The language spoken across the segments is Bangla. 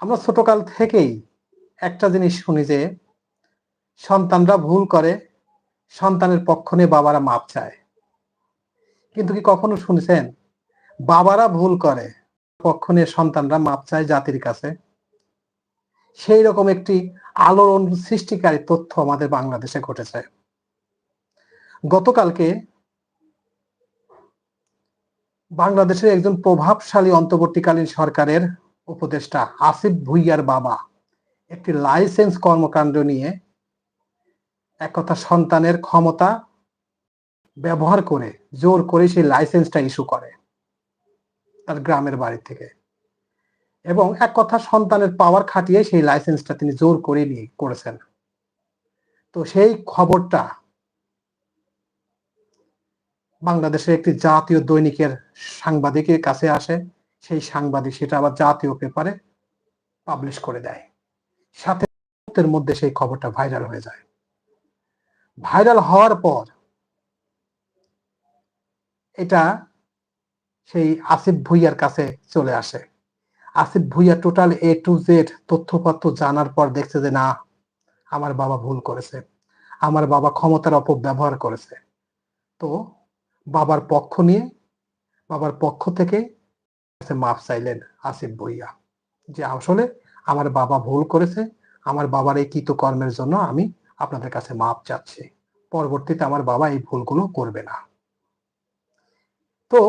আমরা ছোটকাল থেকেই একটা জিনিস শুনি যে সন্তানরা ভুল করে, সন্তানের পক্ষ নিয়ে বাবারা মাপ চায়। কিন্তু কি কখনো শুনেছেন? বাবারা ভুল করে, পক্ষ নিয়ে সন্তানরা মাপ চায় জাতির কাছে? সেই রকম একটি আলোড়ন সৃষ্টিকারী তথ্য আমাদের বাংলাদেশে ঘটেছে। গতকালকে বাংলাদেশের একজন প্রভাবশালী অন্তর্বর্তীকালীন সরকারের উপদেষ্টা আসিফ ভুইয়ার বাবা একটি লাইসেন্স কর্মকাণ্ড নিয়ে এক কথা সন্তানের ক্ষমতা ব্যবহার করে জোর করে সেই লাইসেন্সটা ইস্যু করে তার গ্রামের বাড়ি থেকে। এবং এক কথা সন্তানের পাওয়ার খাটিয়ে সেই লাইসেন্সটা তিনি জোর করে নিয়ে করেছেন। তো সেই খবরটা বাংলাদেশের একটি জাতীয় দৈনিকের সাংবাদিকের কাছে আসে। সেই সাংবাদিক সেটা আবার জাতীয় পেপারে পাবলিশ করে দেয়। সাথে মধ্যে সেই খবরটা ভাইরাল হয়ে যায়। ভাইরাল হওয়ার পর এটা সেই আসিফ ভুইয়ার কাছে চলে আসে। Asif Bhuiyan total A to Z তথ্যপত্র জানার পর দেখছে যে, না, আমার বাবা ভুল করেছে। আমার বাবা ক্ষমতার অপব্যবহার করেছে। তো বাবার পক্ষ নিয়ে, বাবার পক্ষ থেকে মাপ চাইলেন আসিফ ভুইয়া। যে আসলে আমার বাবা ভুল করেছে, আমার বাবার এই কৃতকর্মের জন্য আমি আপনাদের কাছে মাপ চাচ্ছি। পরবর্তীতে আমার বাবা এই ভুলগুলো করবে না। তো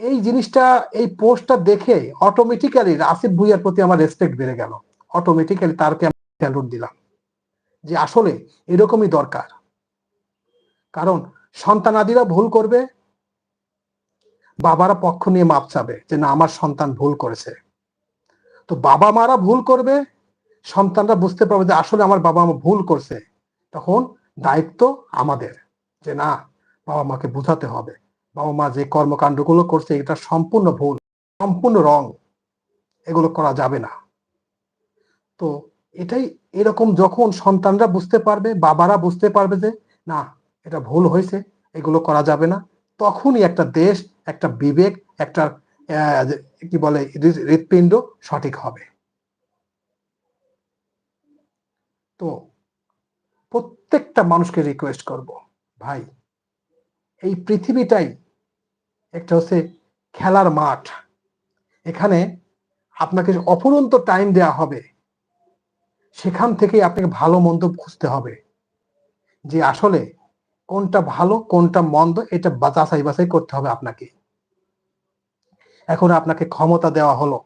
এই জিনিসটা, এই পোস্টটা দেখে অটোমেটিক্যালি আসিফ ভুইয়ার প্রতি আমার রেসপেক্ট বেড়ে গেল। অটোমেটিক্যালি তারকে আমি স্যালুট দিলাম। যে আসলে এরকমই দরকার। কারণ সন্তানাদিরা ভুল করবে বাবারা পক্ষ নিয়ে মাপ চাবে যে না, আমার সন্তান ভুল করেছে। তো বাবা মারা ভুল করবে, সন্তানরা বুঝতে পারবে যে আসলে আমার বাবা মা ভুল করছে। তখন দায়িত্ব আমাদের যে না, বাবা মাকে বোঝাতে হবে। বাবা মা যে কর্মকাণ্ডগুলো করছে, এটা সম্পূর্ণ ভুল, সম্পূর্ণ রং। এগুলো করা যাবে না। তো এটাই এরকম যখন সন্তানরা বুঝতে পারবে, বাবারা বুঝতে পারবে যে না, এটা ভুল হয়েছে, এগুলো করা যাবে না, তখনই একটা দেশ একটা বিবেক, একটা কি বলে হৃৎপিণ্ড সঠিক হবে। তো প্রত্যেকটা মানুষকে রিকোয়েস্ট করব, ভাই, এই পৃথিবীটাই একটা হচ্ছে খেলার মাঠ। এখানে আপনাকে অপরন্ত টাইম দেয়া হবে। সেখান থেকে আপনাকে ভালো মন্দ খুঁজতে হবে। যে আসলে কোনটা ভালো, কোনটা মন্দ, এটা যাচাই বাছাই করতে হবে আপনাকে। এখন আপনাকে ক্ষমতা দেওয়া হলো।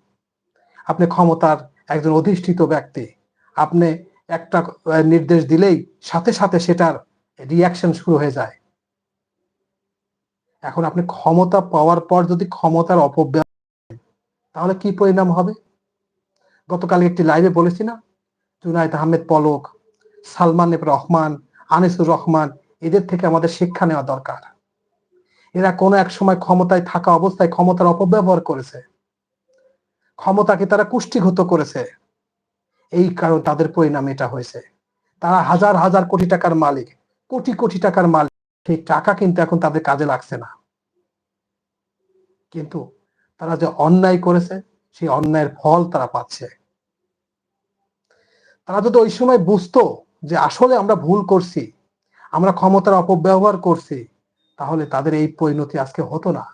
আপনি ক্ষমতার একজন অধিষ্ঠিত ব্যক্তি। আপনি একটা নির্দেশ দিলেই সাথে সাথে সেটার রিয়াকশন শুরু হয়ে যায়। এখন আপনি ক্ষমতা পাওয়ার পর যদি ক্ষমতার অপব্যবহার তাহলে কি পরিণাম হবে? গতকাল একটি লাইভে বলেছি না? জুনায়দ আহমেদ পলক, সালমান রহমান আনিসুর রহমান এদের থেকে আমাদের শিক্ষা নেওয়া দরকার। এরা কোনো এক সময় ক্ষমতায় থাকা অবস্থায় ক্ষমতার অপব্যবহার করেছে। ক্ষমতাকে তারা কুষ্টিঘত করেছে। এই কারণ তাদের পরিণাম এটা হয়েছে। তারা হাজার হাজার কোটি টাকার মালিক, কোটি কোটি টাকার মালিক। সেই টাকা কিন্তু এখন তাদের কাজে লাগছে না। কিন্তু তারা যে অন্যায় করেছে, সেই অন্যায়ের ফল তারা পাচ্ছে। তারা যদি ওই সময় বুঝতো যে আসলে আমরা ভুল করছি আমরা ক্ষমতার অপব্যবহার করছি, তাহলে তাদের এই পরিণতি আজকে হতো না।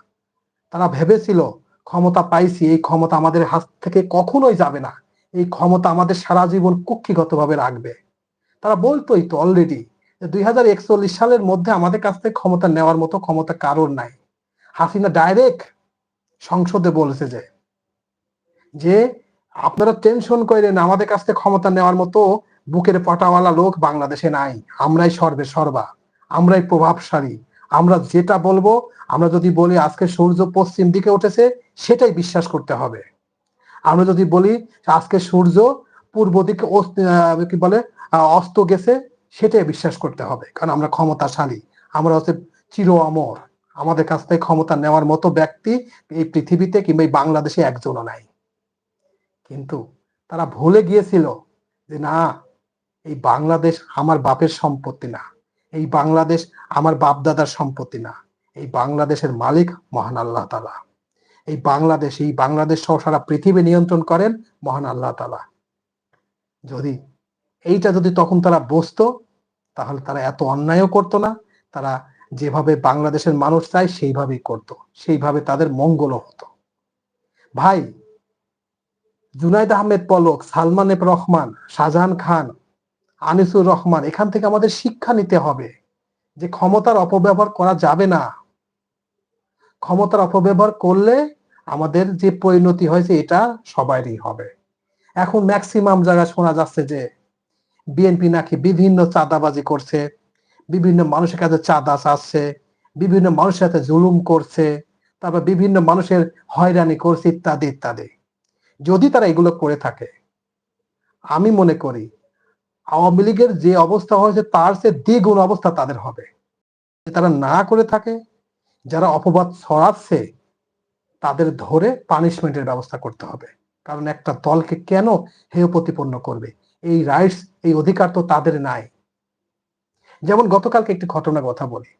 তারা ভেবেছিল, ক্ষমতা পাইছি, এই ক্ষমতা আমাদের হাত থেকে কখনোই যাবে না। এই ক্ষমতা আমাদের সারা জীবন কুক্ষিগত ভাবে রাখবে। তারা বলতোই তো অলরেডি দুই হাজার একচল্লিশ সালের মধ্যে আমাদের কাছ থেকে ক্ষমতা নেওয়ার মতো ক্ষমতা কারোর নাই। হাসিনা ডাইরেক্ট সংসদে বলেছে যে যে আপনারা টেনশন করেন আমাদের কাছ থেকে ক্ষমতা নেওয়ার মতো বুকের পাটাওয়ালা লোক বাংলাদেশে নাই। আমরাই সর্বে সর্বা। আমরাই প্রভাবশালী। আমরা যেটা বলব, আমরা যদি বলি আজকে সূর্য পশ্চিম দিকে উঠেছে, সেটাই বিশ্বাস করতে হবে। আমরা যদি বলি আজকে সূর্য পূর্ব দিকে কি বলে অস্ত গেছে, সেটাই বিশ্বাস করতে হবে। কারণ আমরা ক্ষমতাশালী। আমরা হচ্ছে চির অমর। আমাদের কাছ থেকে ক্ষমতা নেওয়ার মতো ব্যক্তি এই পৃথিবীতে কিংবা এই বাংলাদেশে একজনও নাই। কিন্তু তারা ভুলে গিয়েছিল যে না এই বাংলাদেশ আমার বাপের সম্পত্তি না। এই বাংলাদেশ আমার বাপ দাদার সম্পত্তি না। এই বাংলাদেশের মালিক মহান আল্লাহ তালা এই বাংলাদেশ এই বাংলাদেশ সহ সারা পৃথিবী নিয়ন্ত্রণ করেন মহান আল্লাহ তালা যদি এইটা যদি তখন তারা বসতো তাহলে তারা এত অন্যায়ও করতো না। তারা যেভাবে বাংলাদেশের মানুষ চায়, সেইভাবেই করত। সেইভাবে তাদের মঙ্গলও হতো। ভাই, জুনাইদ আহমেদ পলক, সালমান এফ রহমান, শাহজাহান খান আনিসুর রহমান, এখান থেকে আমাদের শিক্ষা নিতে হবে যে ক্ষমতার অপব্যবহার করা যাবে না। ক্ষমতার অপব্যবহার করলে আমাদের যে পরিণতি হয়েছে, এটা সবারই হবে। এখন ম্যাক্সিমাম জায়গায় শোনা যাচ্ছে যে বিএনপি নাকি বিভিন্ন চাঁদাবাজি করছে, বিভিন্ন মানুষের কাছে চাঁদা চাচ্ছে, বিভিন্ন মানুষের সাথে জুলুম করছে, তারপর বিভিন্ন মানুষের হয়রানি করছে ইত্যাদি ইত্যাদি। যদি তারা এগুলো করে থাকে, আমি মনে করি আওয়ামী লীগের যে অবস্থা হয়েছে, তার সে দ্বিগুণ অবস্থা তাদের হবে। তারা না করে থাকে, যারা অপবাদ ছড়াচ্ছে, তাদের ধরে পানিশমেন্টের ব্যবস্থা করতে হবে। কারণ একটা দলকে কেন হেয় প্রতিপন্ন করবে? এই রাইটস এই অধিকার তো তাদের নাই। যেমন গতকালকে একটি ঘটনার কথা বলি।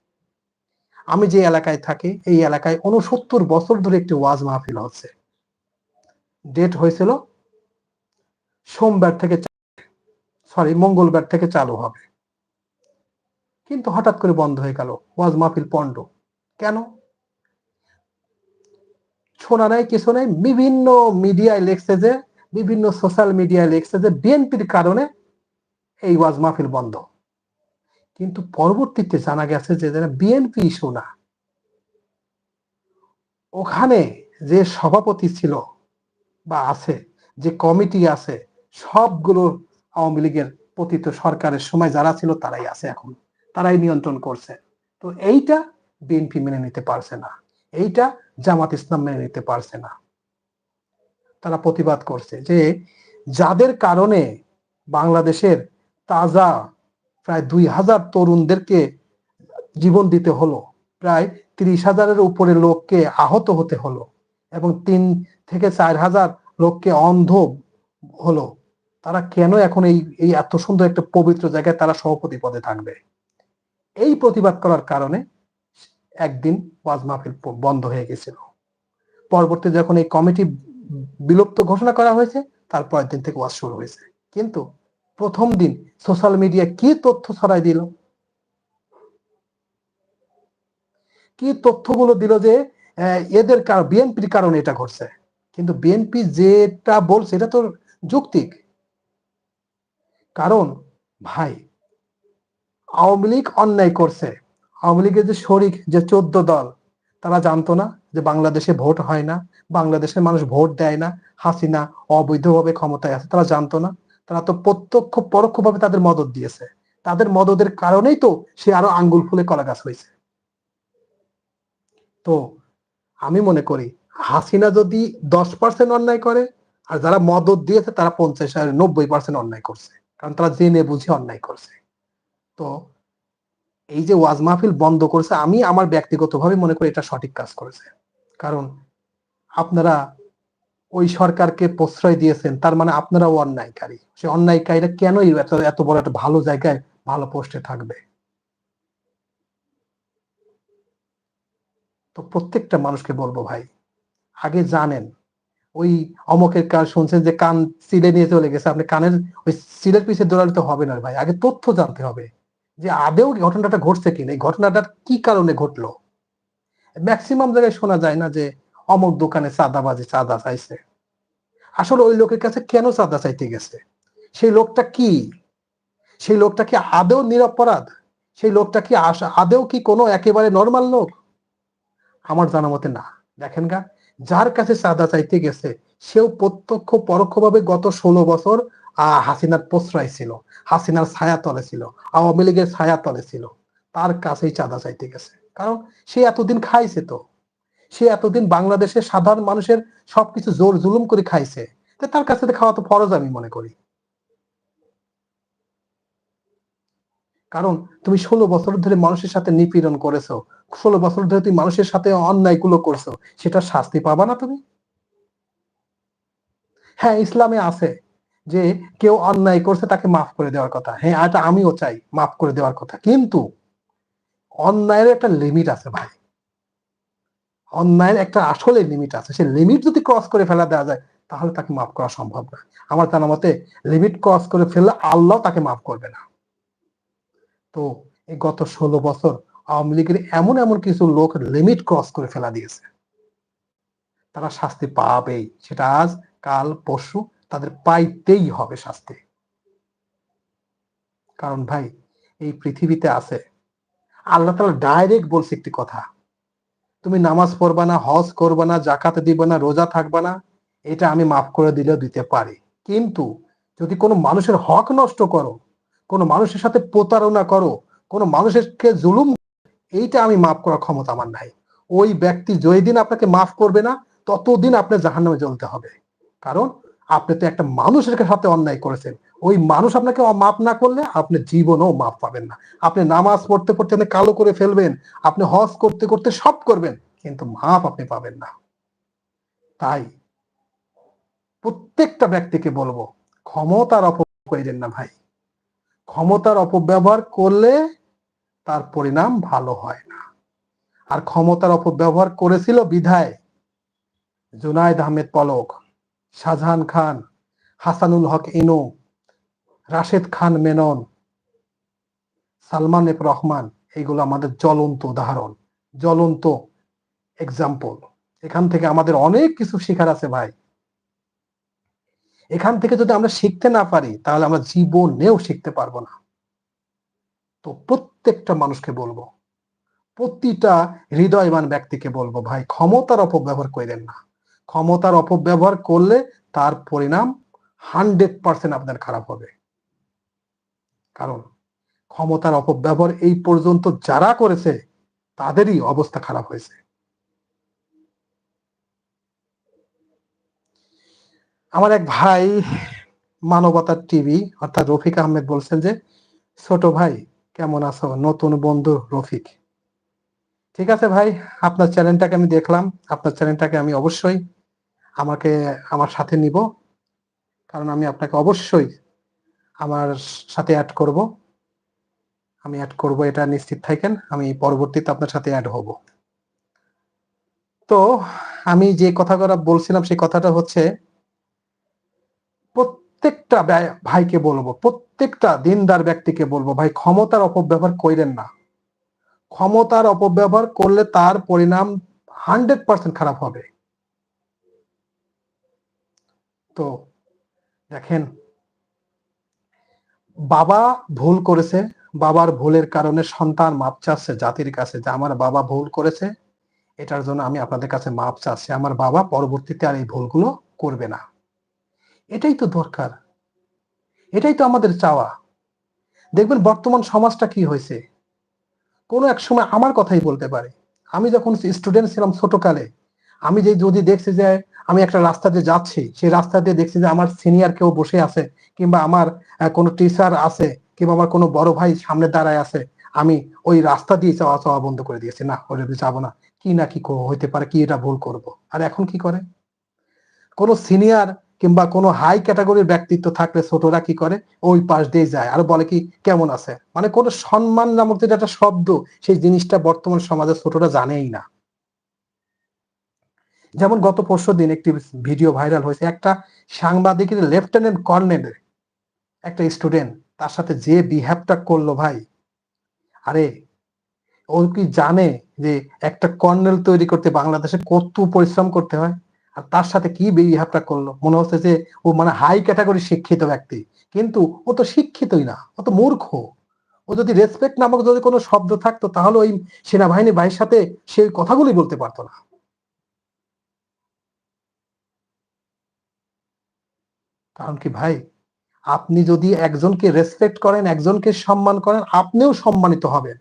আমি যে এলাকায় থাকি, এই এলাকায় উনসত্তর বছর ধরে একটি ওয়াজ মাহফিল হচ্ছে। ডেট হয়েছিল সোমবার থেকে সরি মঙ্গলবার থেকে চালু হবে। কিন্তু হঠাৎ করে বন্ধ হয়ে গেল ওয়াজ মাহফিল পণ্ড। কেন? শোনা নাই, কিছু নাই, বিভিন্ন মিডিয়ায় লেখছে যে, বিভিন্ন সোশ্যাল মিডিয়ায় লেখছে যে, বিএনপির কারণে এই ওয়াজ মাহফিল বন্ধ। কিন্তু পরবর্তীতে জানা গেছে যে বিএনপি ইস্যু না, ওখানে যে সভাপতি ছিল বা আছে, যে কমিটি আছে, সবগুলো আওয়ামী লীগের পতিত সরকারের সময় যারা ছিল তারাই আছে এখন। তারাই নিয়ন্ত্রণ করছে। তো এইটা বিএনপি মেনে নিতে পারছে না। এইটা জামাত ইসলাম মেনে নিতে পারছে না। তারা প্রতিবাদ করছে যে যাদের কারণে বাংলাদেশের তাজা প্রায় দুই হাজার তরুণদেরকে জীবন দিতে হলো, প্রায় তিরিশ হাজারের উপরে লোককে আহত হতে হলো এবং তিন থেকে চার হাজার লোককে অন্ধ হলো। তারা কেন এখন এই এই এত সুন্দর একটা পবিত্র জায়গায় তারা সভাপতি পদে থাকবে? এই প্রতিবাদ করার কারণে একদিন ওয়াজ মাহফিল বন্ধ হয়ে গেছিল। পরবর্তী যখন এই কমিটি বিলুপ্ত ঘোষণা করা হয়েছে তারপরের দিন থেকে ওয়াজ শুরু হয়েছে। কিন্তু প্রথম দিন সোশ্যাল মিডিয়া কি তথ্য ছড়াই দিল? কি তথ্যগুলো দিল যে এদের বিএনপির কারণে এটা ঘটছে? কিন্তু বিএনপি যেটা বলছে, এটা তো যৌক্তিক। কারণ, ভাই, আওয়ামী লীগ অন্যায় করছে। আওয়ামী লীগের যে শরিক, যে চোদ্দ দল, তারা জানতো না যে বাংলাদেশে ভোট হয় না, বাংলাদেশের মানুষ ভোট দেয় না, হাসিনা অবৈধভাবে ক্ষমতায় আছে, তারা জানতো না। তারা তো প্রত্যক্ষ, পরোক্ষভাবে তাদের মদত দিয়েছে। তাদের মদতের কারণেই তো সে আরও আঙ্গুল ফুলে কলা গাছ হয়েছে। তো, আমি মনে করি, হাসিনা যদি দশ পার্সেন্ট অন্যায় করে, আর যারা মদত দিয়েছে, তারা পঞ্চাশ নব্বই পার্সেন্ট অন্যায় করছে। কারণ তারা জেনে বুঝে অন্যায় করছে। তো এই যে ওয়াজ মাহফিল বন্ধ করেছে, আমি আমার ব্যক্তিগতভাবে মনে করি এটা সঠিক কাজ করেছে। কারণ আপনারা ওই সরকারকে প্রশ্রয় দিয়েছেন, তার মানে আপনারাও অন্যায়কারী। সে অন্যায়কারীরা কেন এত এত বড় একটা ভালো জায়গায়, ভালো পোস্টে থাকবে? তো প্রত্যেকটা মানুষকে বলব ভাই, আগে জানেন ওই অমকের কাজ শুনছেন যে কান সিলে নিয়ে চলে গেছে, আপনি কানের ওই সিলের পিছিয়ে দৌড়ালে তো হবে না ভাই, আগে তথ্য জানতে হবে যে আদেও ঘটনাটা ঘটছে কিনা, এই ঘটনাটা কি কারণে ঘটলো? ম্যাক্সিমাম জায়গায় শোনা যায় না যে অমক দোকানে চাঁদাবাজি চাঁদা চাইছে। আসলে ওই লোকের কাছে কেন চাঁদা চাইতে গেছে? সেই লোকটা কি? সেই লোকটা কি আদেও নিরপরাধ? সেই লোকটা কি আদেও কি কোনো একেবারে নর্মাল লোক? আমার জানা মতে না। দেখেন গা যার কাছে চাঁদা চাইতে গেছে, সেও প্রত্যক্ষ পরোক্ষভাবে গত ষোলো বছর আহ হাসিনার প্রশ্রয় ছিল, হাসিনার ছায়া তলে ছিল, আওয়ামী লীগের ছায়া তলে ছিল। তার কাছেই চাঁদা চাইতে গেছে। কারণ সে এতদিন খাইছে তো। সে এতদিন বাংলাদেশের সাধারণ মানুষের সবকিছু জোর জুলুম করে খাইছে। তার কাছে খাওয়া তো ফরজ আমি মনে করি। কারণ তুমি ষোলো বছর ধরে মানুষের সাথে নিপীড়ন করেছ। ষোলো বছর ধরে তুমি মানুষের সাথে অন্যায়গুলো করছ। সেটা শাস্তি পাবা না তুমি? হ্যাঁ ইসলামে আছে যে কেউ অন্যায় করছে তাকে মাফ করে দেওয়ার কথা। হ্যাঁ এটা আমিও চাই, মাফ করে দেওয়ার কথা। কিন্তু অন্যায়ের একটা লিমিট আছে ভাই। অন্যায়ের একটা আসলে লিমিট আছে। সেই লিমিট যদি ক্রস করে ফেলা দেওয়া যায়, তাহলে তাকে মাফ করা সম্ভব না। আমার জানা মতে লিমিট ক্রস করে ফেললে আল্লাহ তাকে মাফ করবে না। তো এই গত ষোলো বছর আওয়ামী লীগের এমন এমন কিছু লোক লিমিট ক্রস করে ফেলা দিয়েছে। তারা শাস্তি পাবেই। সেটা আজ, কাল, পরশু তাদের পাইতেই হবে শাস্তি। কারণ ভাই, এই পৃথিবীতে আছে। আল্লাহ তালা ডাইরেক্ট বলছে একটি কথা। তুমি নামাজ পড়বা না, হজ করবা না জাকাতে দিবে না, রোজা থাকবা না, এটা আমি মাফ করে দিলেও দিতে পারি। কিন্তু যদি কোনো মানুষের হক নষ্ট করো কোনো মানুষের সাথে প্রতারণা করো, কোনো মানুষেরকে জুলুম এইটা আমি মাফ করার ক্ষমতা আমার নাই। ওই ব্যক্তি যেই দিন আপনাকে মাফ করবে না, ততদিন আপনার জাহান্নামে জ্বলতে হবে। কারণ আপনি তো একটা মানুষের সাথে অন্যায় করেছেন। ওই মানুষ আপনাকে মাফ না করলে আপনি জীবনও মাফ পাবেন না। আপনি নামাজ পড়তে পড়তে আপনি কালো করে ফেলবেন, আপনি হজ করতে করতে সব করবেন, কিন্তু মাফ আপনি পাবেন না। তাই প্রত্যেকটা ব্যক্তিকে বলব, ক্ষমতার করেন না ভাই। ক্ষমতার অপব্যবহার করলে তার পরিণাম ভালো হয় না। আর ক্ষমতার অপব্যবহার করেছিল বিধায় জুনায়দ আহমেদ পলক, শাহজাহান খান, হাসানুল হক ইনু, রাশেদ খান মেনন, সালমান এফ রহমান, এইগুলো আমাদের জ্বলন্ত উদাহরণ, জ্বলন্ত এক্সাম্পল এখান থেকে আমাদের অনেক কিছু শেখার আছে ভাই। এখান থেকে যদি আমরা শিখতে না পারি, তাহলে আমরা জীবনেও শিখতে পারব না। তো প্রত্যেকটা মানুষকে বলব, প্রতিটা হৃদয়বান ব্যক্তিকে বলব, ভাই, ক্ষমতার অপব্যবহার করেন না। ক্ষমতার অপব্যবহার করলে তার পরিণাম হান্ড্রেড পার্সেন্ট আপনার খারাপ হবে। কারণ ক্ষমতার অপব্যবহার এই পর্যন্ত যারা করেছে, তাদেরই অবস্থা খারাপ হয়েছে। আমার এক ভাই মানবতার টিভি অর্থাৎ রফিক আহমেদ বলছেন যে, ছোট ভাই, কেমন আছো? নতুন বন্ধু রফিক। ঠিক আছে ভাই, আপনার চ্যানেলটাকে আমি দেখলাম। আপনার চ্যানেলটাকে আমি অবশ্যই আমাকে, আমার সাথে নিব। কারণ আমি আপনাকে অবশ্যই আমার সাথে অ্যাড করব। আমি অ্যাড করব, এটা নিশ্চিত থাকেন। আমি পরবর্তীতে আপনার সাথে অ্যাড হব। তো, আমি যে কথাটা বলছিলাম, সেই কথাটা হচ্ছে প্রত্যেকটা ভাইকে বলব, প্রত্যেকটা দিনদার ব্যক্তিকে বলব, ভাই ক্ষমতার অপব্যবহার করেন না। ক্ষমতার অপব্যবহার করলে তার পরিণাম হান্ড্রেড পার্সেন্ট খারাপ হবে। তো দেখেন, বাবা ভুল করেছে, বাবার ভুলের কারণে সন্তান মাপ চাচ্ছে জাতির কাছে যে আমার বাবা ভুল করেছে, এটার জন্য আমি আপনাদের কাছে মাপ চাচ্ছি। আমার বাবা পরবর্তীতে আর এই ভুলগুলো করবে না। এটাই তো দরকার। এটাই তো আমাদের চাওয়া। দেখবেন বর্তমান সমাজটা কি হয়েছে? কোনো এক সময় আমার কথাই বলতে পারে। আমি যখন স্টুডেন্ট ছিলাম ছোটকালে, আমি যে যদি দেখছি যে আমি একটা রাস্তা দিয়ে যাচ্ছি, সেই রাস্তা দিয়ে দেখছি যে আমার সিনিয়র কেউ বসে আছে কিংবা আমার কোনো টিচার আছে কিংবা আমার কোনো বড় ভাই সামনে দাঁড়ায় আছে, আমি ওই রাস্তা দিয়ে চাওয়া চাওয়া বন্ধ করে দিয়েছি। না ওটা যাব না। কি না কি হইতে পারে, কি এটা ভুল করব? আর এখন কি করে? কোন সিনিয়র কিংবা কোনো হাই ক্যাটাগরির ব্যক্তিত্ব থাকলে ছোটরা কি করে? ওই পাশ দিয়ে যায়। আর বলে কি, কেমন আছে? মানে কোনো সম্মান নামক যে একটা শব্দ, সেই জিনিসটা বর্তমান সমাজে ছোটরা জানেই না। যেমন গত পরশু দিন একটি ভিডিও ভাইরাল হয়েছে। একটা সাংবাদিকের লেফটেন্যান্ট কর্নেল একটা স্টুডেন্ট তার সাথে যে বিহেভটা করল ভাই, আরে ও কি জানে যে একটা কর্নেল তৈরি করতে বাংলাদেশে কত পরিশ্রম করতে হয়? আর তার সাথে কি বিহেভটা করল? মনে হচ্ছে যে ও মানে হাই ক্যাটাগরি শিক্ষিত ব্যক্তি। কিন্তু ও তো শিক্ষিতই না, ও তো মূর্খ। ও যদি রেসপেক্ট নামক যদি কোনো শব্দ থাকতো, তাহলে ওই সেনাবাহিনী ভাইয়ের সাথে সেই কথাগুলি বলতে পারতো না। কারণ কি ভাই, আপনি যদি একজনকে রেসপেক্ট করেন, একজনকে সম্মান করেন, আপনিও সম্মানিত হবেন।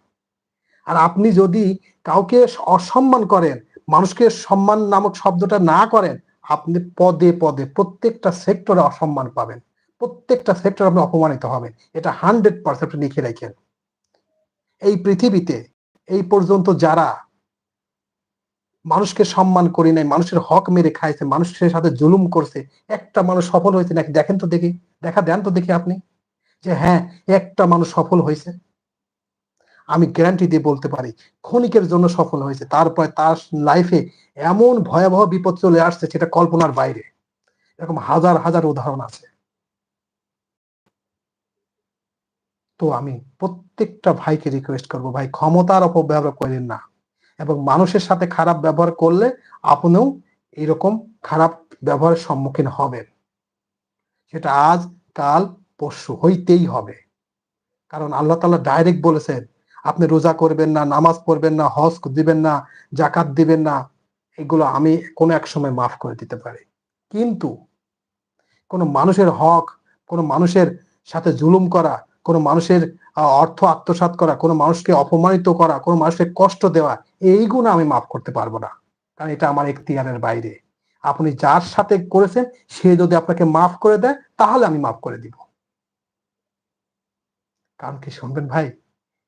আর আপনি যদি কাউকে অসম্মান করেন মানুষকে সম্মান নামক শব্দটা না করেন, আপনি পদে পদে প্রত্যেকটা সেক্টরে অসম্মান পাবেন। প্রত্যেকটা সেক্টর আপনি অপমানিত হবেন। এটা হান্ড্রেড পার্সেন্ট লিখে রাখেন। এই পৃথিবীতে, এই পর্যন্ত যারা মানুষকে সম্মান করি নাই, মানুষের হক মেরে খাইছে, মানুষের সাথে জুলুম করছে, একটা মানুষ সফল হয়েছে নাকি? দেখেন তো দেখি, দেখা দেন তো দেখি আপনি। যে হ্যাঁ একটা মানুষ সফল হয়েছে। আমি গ্যারান্টি দিয়ে বলতে পারি, ক্ষণিকের জন্য সফল হয়েছে। তারপরে তার লাইফে এমন ভয়াবহ বিপদ চলে আসছে সেটা কল্পনার বাইরে। এরকম হাজার হাজার উদাহরণ আছে। তো আমি প্রত্যেকটা ভাইকে রিকোয়েস্ট করব, ভাই ক্ষমতার অপব্যবহার করেন না এবং মানুষের সাথে খারাপ ব্যবহার করলে আপনিও এরকম খারাপ ব্যবহারের সম্মুখীন হবেন। সেটা আজ, কাল, পরশু হইতেই হবে। কারণ আল্লাহ তাআলা ডাইরেক্ট বলেছেন আপনি রোজা করবেন না, নামাজ পড়বেন না, হজ দিবেন না জাকাত দিবেন না, এগুলো আমি কোনো এক সময় মাফ করে দিতে পারি। কিন্তু কোনো মানুষের হক, কোনো মানুষের সাথে জুলুম করা, কোনো মানুষের অর্থ আত্মসাৎ করা, কোনো মানুষকে অপমানিত করা, কোনো মানুষকে কষ্ট দেওয়া এইগুলো আমি মাফ করতে পারব না। কারণ এটা আমার এখতিয়ারের বাইরে। আপনি যার সাথে করেছেন, সে যদি আপনাকে মাফ করে দেয়, তাহলে আমি মাফ করে দিব। কারণ কি শুনবেন ভাই?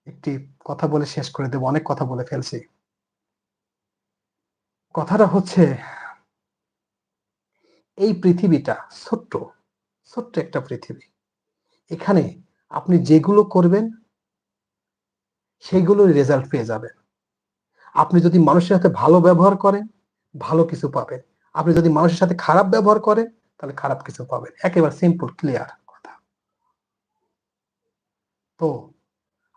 একটি কথা বলে শেষ করে দেব, অনেক কথা বলে ফেলছি। কথাটা হচ্ছে, এই পৃথিবীটা ছোট্ট ছোট্ট একটা পৃথিবী। এখানে আপনি যেগুলো করবেন সেইগুলোর রেজাল্ট পেয়ে যাবেন। আপনি যদি মানুষের সাথে ভালো ব্যবহার করেন, ভালো কিছু পাবেন। আপনি যদি মানুষের সাথে খারাপ ব্যবহার করেন, তাহলে খারাপ কিছু পাবেন। একেবারে সিম্পল ক্লিয়ার কথা। তো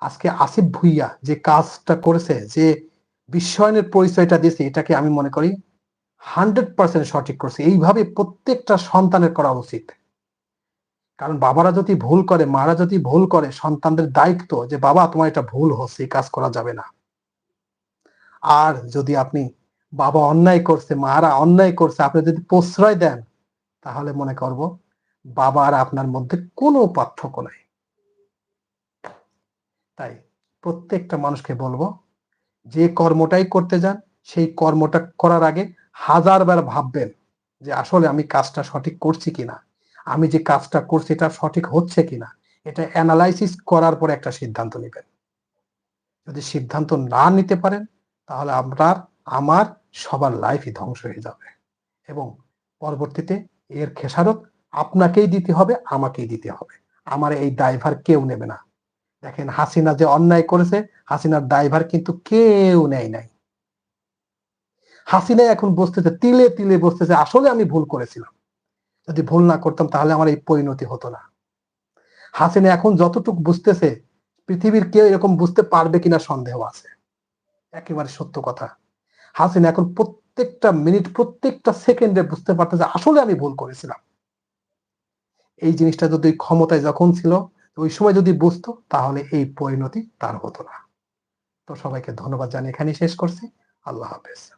আজকে আসিফ ভুইয়া যে কাজটা করেছে, যে বিশ্বায়নের পরিচয়টা দিয়েছে, এটাকে আমি মনে করি হান্ড্রেড পার্সেন্ট সঠিক করছে। এইভাবে প্রত্যেকটা সন্তানের করা উচিত। কারণ বাবারা যদি ভুল করে, মারা যদি ভুল করে, সন্তানদের দায়িত্ব যে, বাবা, তোমার এটা ভুল হচ্ছে কাজ করা যাবে না। আর যদি আপনি বাবা অন্যায় করছে, মারা অন্যায় করছে, আপনি যদি প্রশ্রয় দেন, তাহলে মনে করব বাবা আর আপনার মধ্যে কোনো পার্থক্য নাই। তাই প্রত্যেকটা মানুষকে বলব, যে কর্মটাই করতে যান, সেই কর্মটা করার আগে হাজারবার ভাববেন যে আসলে আমি কাজটা সঠিক করছি কিনা, আমি যে কাজটা করছি এটা সঠিক হচ্ছে কিনা। এটা অ্যানালাইসিস করার পরে একটা সিদ্ধান্ত নেবেন। যদি সিদ্ধান্ত না নিতে পারেন, তাহলে আপনার, আমার, সবার লাইফই ধ্বংস হয়ে যাবে এবং পরবর্তীতে এর খেসারত আপনাকেই দিতে হবে, আমাকেই দিতে হবে। আমার এই দায়ভার কেউ নেবে না। দেখেন হাসিনা যে অন্যায় করেছে, হাসিনার দায়ভার কিন্তু কেউ নেয় নাই। হাসিনা এখন বসতেছে, তিলে তিলে বসতেছে, আসলে আমি ভুল করেছিলাম। যদি ভুল না করতাম, তাহলে আমার এই পরিণতি হতো না। হাসিনা এখন যতটুকু বুঝতেছে, পৃথিবীর কেউ এরকম বুঝতে পারবে কিনা সন্দেহ আছে। একেবারে সত্য কথা। হাসিনা এখন প্রত্যেকটা মিনিট, প্রত্যেকটা সেকেন্ডে বুঝতে পারতেছে, আসলে আমি ভুল করেছিলাম। এই জিনিসটা যদি ক্ষমতায় যখন ছিল ওই সময় যদি বুঝতো, তাহলে এই পরিণতি তার হতো না। তো সবাইকে ধন্যবাদ জানিয়ে এখানেই শেষ করছি। আল্লাহ হাফেজ।